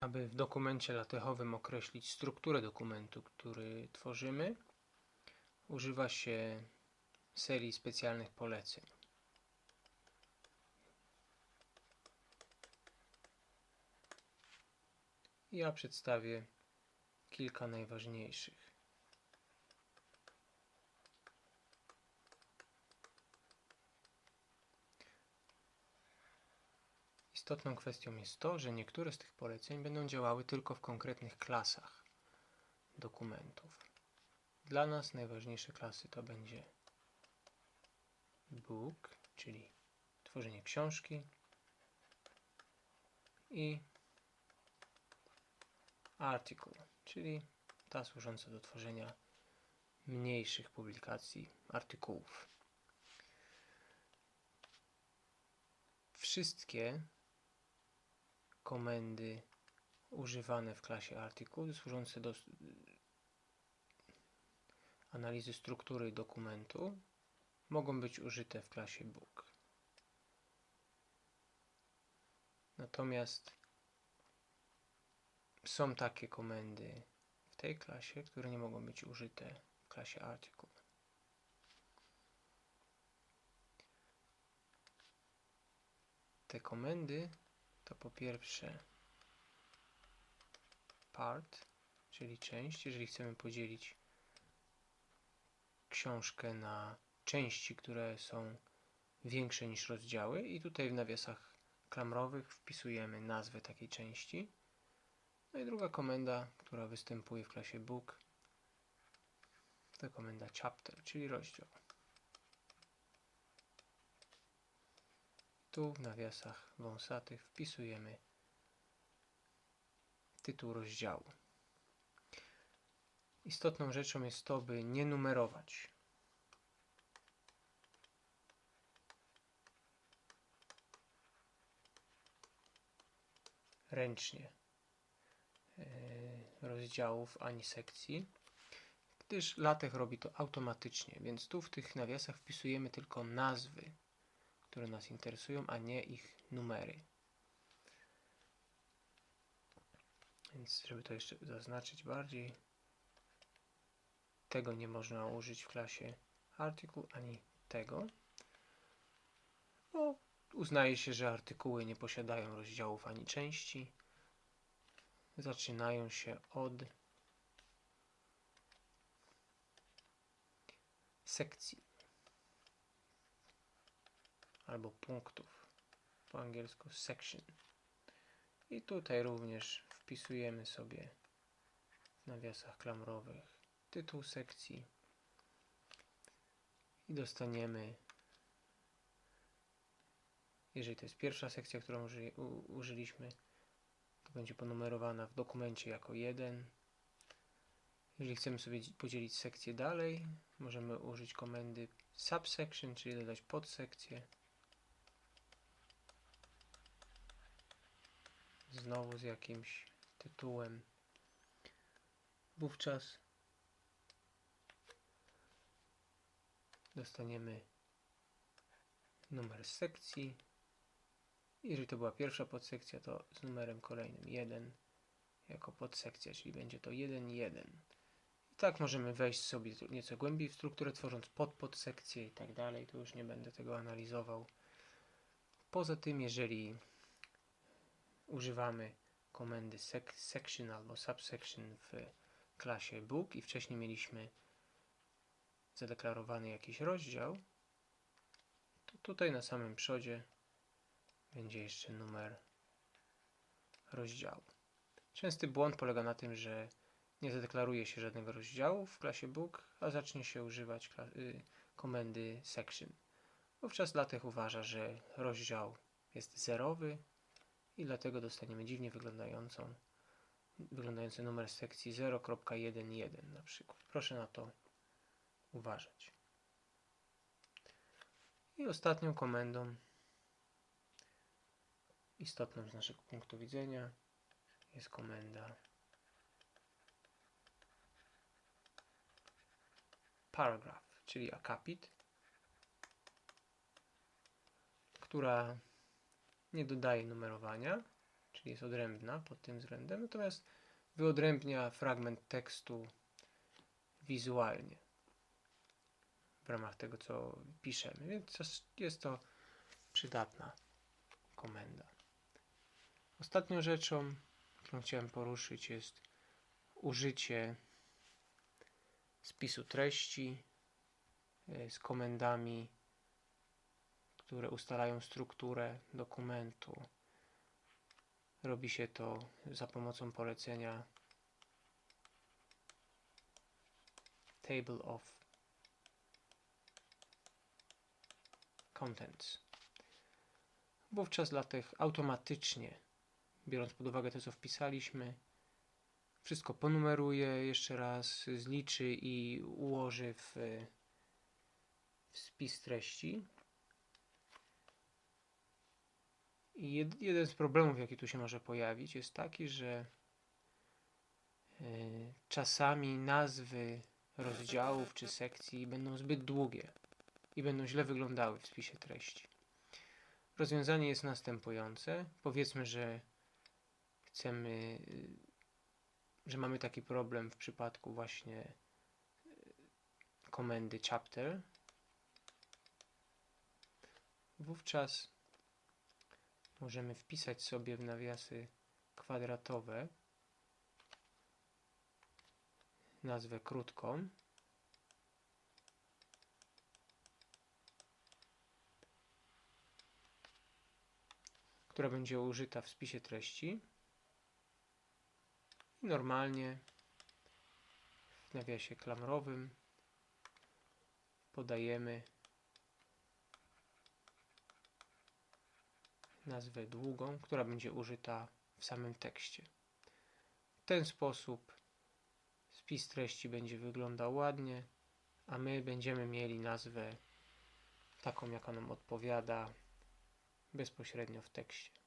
Aby w dokumencie latechowym określić strukturę dokumentu, który tworzymy, używa się serii specjalnych poleceń. Ja przedstawię kilka najważniejszych. Istotną kwestią jest to, że niektóre z tych poleceń będą działały tylko w konkretnych klasach dokumentów. Dla nas najważniejsze klasy to będzie book, czyli tworzenie książki i article, czyli ta służąca do tworzenia mniejszych publikacji, artykułów. Wszystkie komendy używane w klasie artykuł służące do analizy struktury dokumentu mogą być użyte w klasie book. Natomiast są takie komendy w tej klasie, które nie mogą być użyte w klasie article. Te komendy to po pierwsze part, czyli część, jeżeli chcemy podzielić książkę na części, które są większe niż rozdziały i tutaj w nawiasach klamrowych wpisujemy nazwę takiej części. No i druga komenda, która występuje w klasie book, to komenda chapter, czyli rozdział. Tu w nawiasach wąsatych wpisujemy tytuł rozdziału. Istotną rzeczą jest to, by nie numerować. ręcznie e, rozdziałów ani sekcji, gdyż LaTeX robi to automatycznie, więc tu w tych nawiasach wpisujemy tylko nazwy które nas interesują, a nie ich numery. Więc żeby to jeszcze zaznaczyć bardziej, tego nie można użyć w klasie artykuł, ani tego, bo uznaje się, że artykuły nie posiadają rozdziałów ani części. Zaczynają się od sekcji albo punktów, po angielsku section. I tutaj również wpisujemy sobie w nawiasach klamrowych tytuł sekcji i dostaniemy, jeżeli to jest pierwsza sekcja, którą uży, u, użyliśmy, to będzie ponumerowana w dokumencie jako 1. Jeżeli chcemy sobie podzielić sekcję dalej, możemy użyć komendy subsection, czyli dodać podsekcję. Znowu z jakimś tytułem. Wówczas dostaniemy numer sekcji. Jeżeli to była pierwsza podsekcja, to z numerem kolejnym 1 jako podsekcja, czyli będzie to 1, 1. I tak możemy wejść sobie nieco głębiej w strukturę, tworząc podpodsekcje i tak dalej. Tu już nie będę tego analizował. Poza tym, jeżeli używamy komendy sec section albo subsection w klasie book i wcześniej mieliśmy zadeklarowany jakiś rozdział, to tutaj na samym przodzie będzie jeszcze numer rozdziału. Częsty błąd polega na tym, że nie zadeklaruje się żadnego rozdziału w klasie book, a zacznie się używać y, komendy section. Wówczas LaTeX uważa, że rozdział jest zerowy, i dlatego dostaniemy dziwnie wyglądającą wyglądający numer sekcji 0.11 na przykład. Proszę na to uważać. I ostatnią komendą istotną z naszego punktu widzenia jest komenda paragraph, czyli akapit, która nie dodaje numerowania, czyli jest odrębna pod tym względem, natomiast wyodrębnia fragment tekstu wizualnie w ramach tego, co piszemy, więc jest- to przydatna komenda. Ostatnią rzeczą, którą chciałem poruszyć, jest użycie spisu treści e, z komendami, które ustalają strukturę dokumentu. Robi się to za pomocą polecenia Table of Contents. Wówczas dla tych automatycznie, biorąc pod uwagę to, co wpisaliśmy, wszystko ponumeruje jeszcze raz, zliczy i ułoży w, w spis treści. I jed, jeden z problemów, jaki tu się może pojawić, jest taki, że e, czasami nazwy rozdziałów czy sekcji będą zbyt długie i będą źle wyglądały w spisie treści. Rozwiązanie jest następujące. Powiedzmy, że chcemy, y, że mamy taki problem w przypadku właśnie y, komendy chapter. Wówczas możemy wpisać sobie w nawiasy kwadratowe nazwę krótką. która będzie użyta w spisie treści. I normalnie w nawiasie klamrowym podajemy nazwę długą, która będzie użyta w samym tekście. W ten sposób spis treści będzie wyglądał ładnie, a my będziemy mieli nazwę taką, jaka nam odpowiada bezpośrednio w tekście.